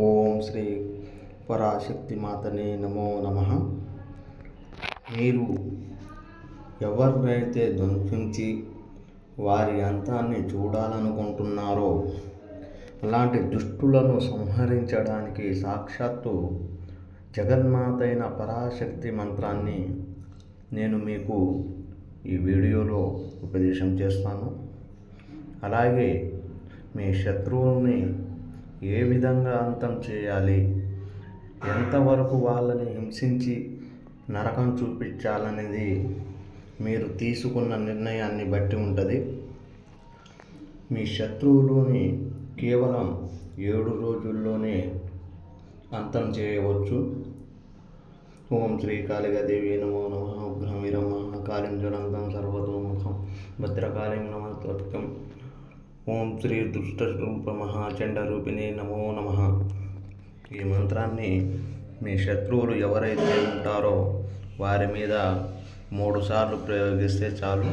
ఓం శ్రీ పరాశక్తి మాతనే నమో నమ. మీరు ఎవరినైతే ధ్వంసించి వారి అంతాన్ని చూడాలనుకుంటున్నారో అలాంటి దుష్టులను సంహరించడానికి సాక్షాత్తు జగన్మాతైన పరాశక్తి మంత్రాన్ని నేను మీకు ఈ వీడియోలో ఉపదేశం చేస్తాను. అలాగే మీ శత్రువుల్ని ఏ విధంగా అంతం చేయాలి? ఎంతవరకు వాళ్ళని హింసించి నరకం చూపించాలనేది మీరు తీసుకున్న నిర్ణయాన్ని బట్టి ఉంటుంది. మీ శత్రువులోని కేవలం ఏడు రోజుల్లోనే అంతం చేయవచ్చు. ఓం శ్రీ కాళికాదేవి నమో నమ. ఉగ్రం వీరం కాళిం జ్వలంతం సర్వతోముఖం. భద్రకాళిం నమస్తం ఓం శ్రీ దుష్టరూప మహాచండ రూపిణి నమో నమ. ఈ మంత్రాన్ని మీ శత్రువులు ఎవరైతే ఉంటారో వారి మీద మూడు సార్లు ప్రయోగిస్తే చాలు.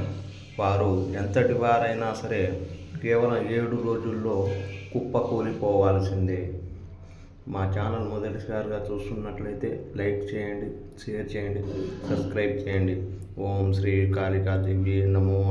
వారు ఎంతటి వారైనా సరే కేవలం ఏడు రోజుల్లో కుప్ప కూలిపోవాల్సిందే. మా ఛానల్ మొదటిసారిగా చూస్తున్నట్లయితే లైక్ చేయండి షేర్ చేయండి సబ్స్క్రైబ్ చేయండి. ఓం శ్రీ కాళికాదేవి నమో